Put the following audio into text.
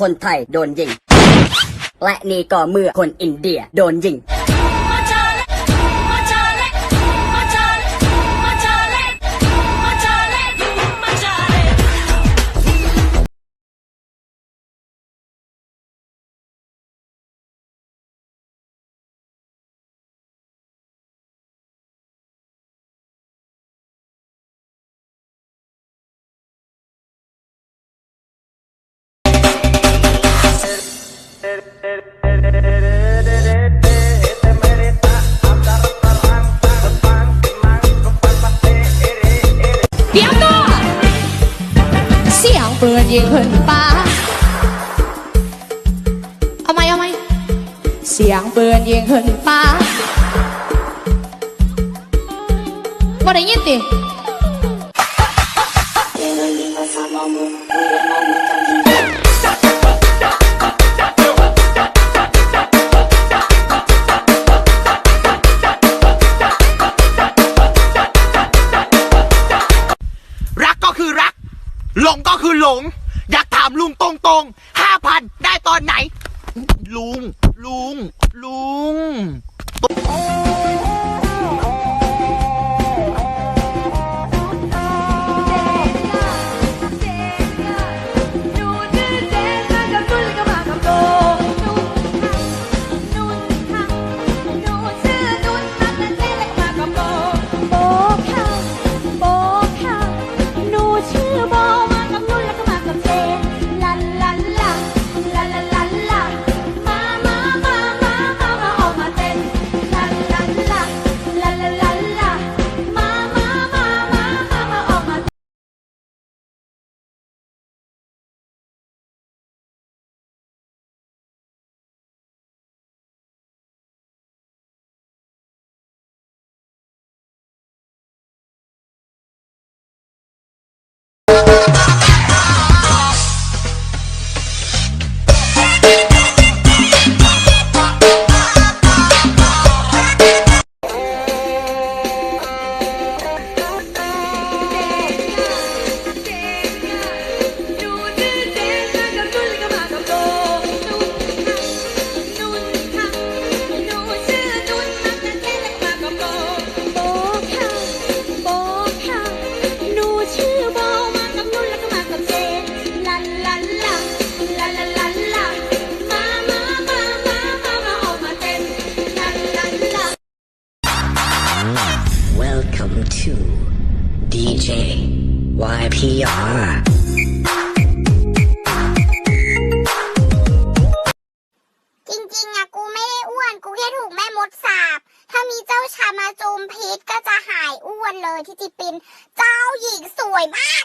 คนไทยโดนยิง และนี่ก็เมื่อคนอินเดียโดนยิง ปืนยิงขึ้นฟ้า เอาไหมเอาไหมเสียงปืนยิงขึ้นฟ้าบ่ได้ยินติ หลงก็คือหลง อยากถามลุงตรงๆห้าพันได้ตอนไหน ลุง ลุง ลุง say Welcome to DJ YPR. จริงๆอะกูไม่ได้อ้วน กูแค่ถูกแม่มดสาบ ถ้ามีเจ้าชามาจูมพิษก็จะหายอ้วนเลยที่จิปิน เจ้าหญิงสวยมาก